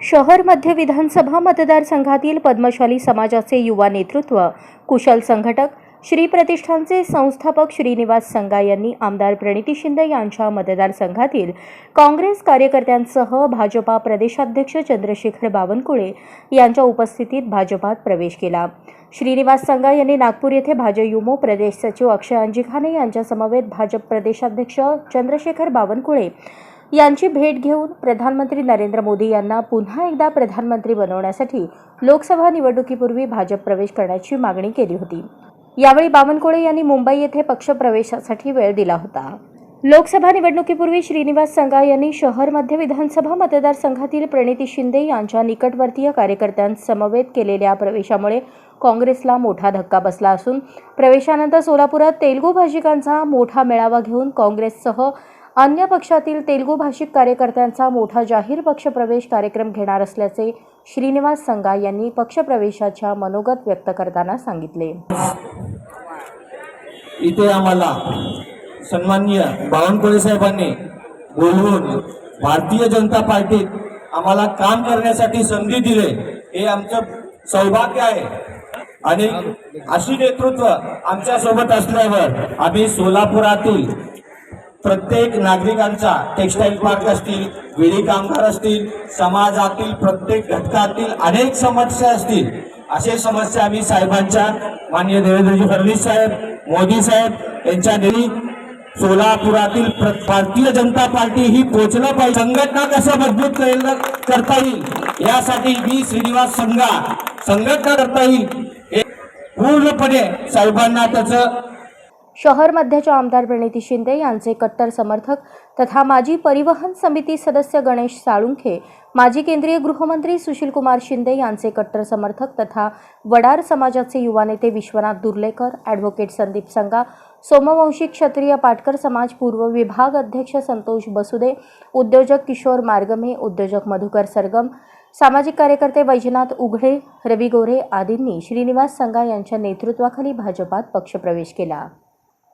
शहर मध्य विधानसभा मतदारसंघातील पद्मशाली समाजाचे युवा नेतृत्व कुशल संघटक श्री प्रतिष्ठानचे संस्थापक श्रीनिवास संगा यांनी आमदार प्रणिती शिंदे यांच्या मतदारसंघातील काँग्रेस कार्यकर्त्यांसह भाजपा प्रदेशाध्यक्ष चंद्रशेखर बावनकुळे यांच्या उपस्थितीत भाजपात प्रवेश केला. श्रीनिवास संगा यांनी नागपूर येथे भाजयुमो प्रदेश सचिव अक्षय अंजिखाने यांच्यासमवेत भाजप प्रदेशाध्यक्ष चंद्रशेखर बावनकुळे यांची भेट घेऊन प्रधानमंत्री नरेंद्र मोदी यांना पुन्हा एकदा प्रधानमंत्री बनवण्यासाठी लोकसभा निवडणुकीपूर्वी भाजप प्रवेश करण्याची मागणी केली होती. यावेळी बावनकुळे यांनी मुंबई येथे पक्षप्रवेशासाठी वेळ दिला होता. लोकसभा निवडणुकीपूर्वी श्रीनिवास संगा यांनी शहर मध्य विधानसभा मतदारसंघातील प्रणिती शिंदे यांच्या निकटवर्तीय कार्यकर्त्यांसमवेत केलेल्या प्रवेशामुळे काँग्रेसला मोठा धक्का बसला असून प्रवेशानंतर सोलापुरात तेलगू भाषिकांचा मोठा मेळावा घेऊन काँग्रेससह अन्य पक्षातील तेलुगू भाषिक कार्यकर्त्यांचा मोठा जाहीर पक्षप्रवेश कार्यक्रम घेणार असल्याचे श्रीनिवास संगा यांनी पक्षप्रवेशाच्या मनोगत व्यक्त करताना सांगितले. इथे आम्हाला सन्माननीय बावनकुळे साहेबांनी बोलवून भारतीय जनता पार्टीत आम्हाला काम करण्यासाठी संधी दिले हे आमचं सौभाग्य आहे. आणि अशी नेतृत्व आमच्यासोबत असल्यावर आम्ही सोलापुरातील प्रत्येक नागरिकांचा टेक्स्टाईल पार्क असतील विडी कामगार असतील समाजातील प्रत्येक घटकातील अनेक समस्या असतील असे समस्या आम्ही साहेबांच्या माननीय देवेंद्रजी फडणवीस साहेब मोदी साहेब यांच्या नेली सोलापुरातील प्र- भारतीय जनता पार्टी ही पोचलं पाहिजे. संघटना कसं मजबूत केलं करता येईल? यासाठी मी श्रीनिवास संघा संघटना करता येईल. पूर्णपणे साहेबांना त्याचं शहर मध्याच्या आमदार प्रणिती शिंदे यांचे कट्टर समर्थक तथा माजी परिवहन समिती सदस्य गणेश साळुंखे माजी केंद्रीय गृहमंत्री सुशीलकुमार शिंदे यांचे कट्टर समर्थक तथा वडार समाजाचे युवा नेते विश्वनाथ दुर्लेकर ॲडव्होकेट संदीप संगा सोमवंशी क्षत्रिय पाटकर समाज पूर्व विभाग अध्यक्ष संतोष बसुदे उद्योजक किशोर मार्गमे उद्योजक मधुकर सरगम सामाजिक कार्यकर्ते वैजनाथ उघडे रवी गोरे आदींनी श्रीनिवास संगा यांच्या नेतृत्वाखाली भाजपात पक्षप्रवेश केला.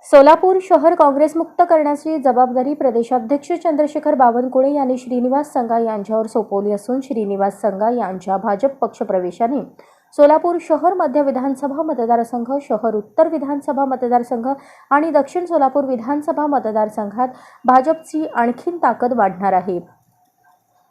सोलापूर शहर काँग्रेसमुक्त करण्याची जबाबदारी प्रदेशाध्यक्ष चंद्रशेखर बावनकुळे यांनी श्रीनिवास संगा यांच्यावर सोपवली असून श्रीनिवास संगा यांच्या भाजप पक्षप्रवेशाने सोलापूर शहर मध्य विधानसभा मतदारसंघ शहर उत्तर विधानसभा मतदारसंघ आणि दक्षिण सोलापूर विधानसभा मतदारसंघात भाजपची आणखीन ताकद वाढणार आहे.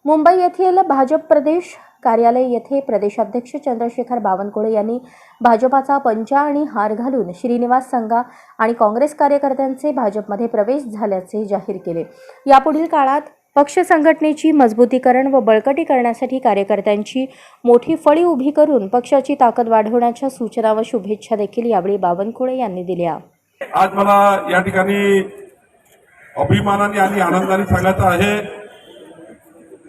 मुंबई येथील भाजप प्रदेश कार्यालय येथे प्रदेशाध्यक्ष चंद्रशेखर बावनकुळे यांनी भाजपाचा पंचा आणि हार घालून श्रीनिवास संघा आणि काँग्रेस कार्यकर्त्यांचे भाजपमध्ये प्रवेश झाल्याचे जाहीर केले. यापुढील काळात पक्ष संघटनेची मजबूतीकरण व बळकटी करण्यासाठी कार्यकर्त्यांची मोठी फळी उभी करून पक्षाची ताकद वाढवण्याच्या सूचना व शुभेच्छा देखील यावेळी बावनकुळे यांनी दिल्या. आज मला या ठिकाणी अभिमानाने आणि आनंदाने सांगायचं आहे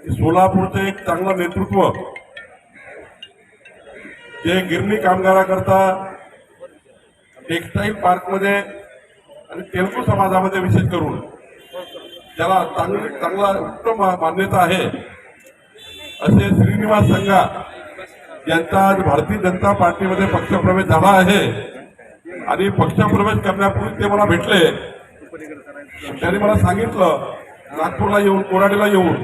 सोलापूरचं एक चांगलं नेतृत्व जे गिरणी कामगाराकरता टेक्स्टाईल पार्कमध्ये आणि तेलगू समाजामध्ये विशेष करून त्याला चांगली चांगला उत्तम मान्यता आहे असे श्रीनिवास संघा यांचा आज भारतीय जनता पार्टीमध्ये पक्षप्रवेश झाला आहे. आणि पक्षप्रवेश करण्यापूर्वी ते मला भेटले. त्यांनी मला सांगितलं नागपूरला येऊन कोराडीला येऊन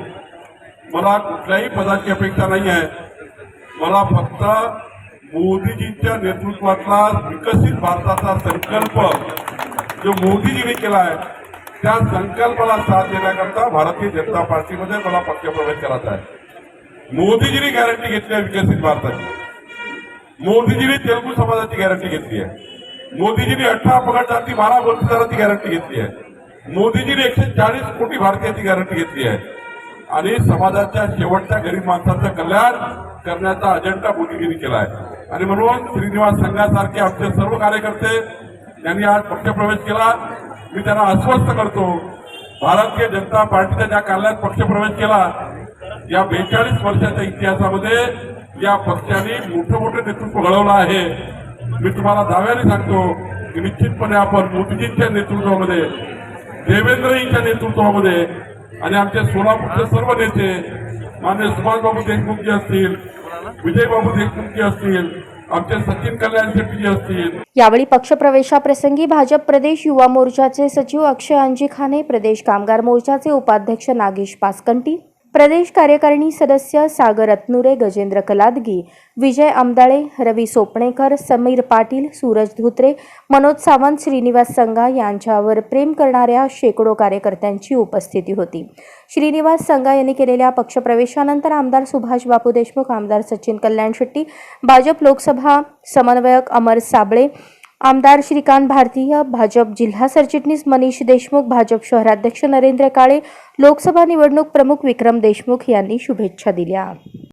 मला कुठल्याही पदाची अपेक्षा नाही आहे. मला फक्त मोदीजींच्या नेतृत्वातला विकसित भारताचा संकल्प जो मोदीजींनी केला आहे त्या संकल्पाला साथ देण्याकरता भारतीय जनता पार्टीमध्ये मला पक्षप्रवेश करायचा आहे. मोदीजींनी गॅरंटी घेतली आहे विकसित भारताची. मोदीजींनी तेलुगू समाजाची गॅरंटी घेतली आहे. मोदीजींनी अठरा अपघात जाती बारा बत्तीसाची गॅरंटी घेतली आहे. मोदीजींनी एकशे चाळीस कोटी भारतीयाची गॅरंटी घेतली आहे. आणि समाजाच्या शेवटच्या गरीब माणसाचं कल्याण करण्याचा अजेंडा मोदीजींनी केला आहे आणि म्हणून श्रीनिवास संघासारखे आमचे सर्व कार्यकर्ते यांनी आज पक्षप्रवेश केला. मी त्यांना अस्वस्थ करतो भारतीय जनता पार्टीच्या ज्या कार्यालयात पक्षप्रवेश केला या बेचाळीस वर्षाच्या इतिहासामध्ये या पक्षाने मोठं मोठं नेतृत्व घडवलं आहे. मी तुम्हाला दाव्याने सांगतो की निश्चितपणे आपण मोदीजींच्या नेतृत्वामध्ये देवेंद्रजींच्या नेतृत्वामध्ये आणि आमचे सोलापूरचे सर्व नेते मान्य सुभाषबाबू देशमुखजी असतील विजयबाबू देशमुखजी असतील आमचे सचिन कल्याण शेट्टीजी असतील. यावेळी पक्षप्रवेशाप्रसंगी भाजप प्रदेश युवा मोर्चाचे सचिव अक्षय अंजिखाने प्रदेश कामगार मोर्चाचे उपाध्यक्ष नागेश पासकंटी प्रदेश कार्यकारिणी सदस्य सागर अतनुरे गजेंद्र कलादगी विजय आमदाळे रवी सोपणेकर समीर पाटील सूरज धुत्रे मनोज सावंत श्रीनिवास संगा यांच्यावर प्रेम करणाऱ्या शेकडो कार्यकर्त्यांची उपस्थिती होती. श्रीनिवास संगा यांनी केलेल्या पक्षप्रवेशानंतर आमदार सुभाष बापू देशमुख आमदार सचिन कल्याण शेट्टी भाजप लोकसभा समन्वयक अमर साबळे आमदार श्रीकांत भारतीय भाजप जिल्हा सरचिटणीस मनीष देशमुख भाजप शहराध्यक्ष नरेंद्र काळे लोकसभा निवडणूक प्रमुख विक्रम देशमुख यांनी शुभेच्छा दिल्या.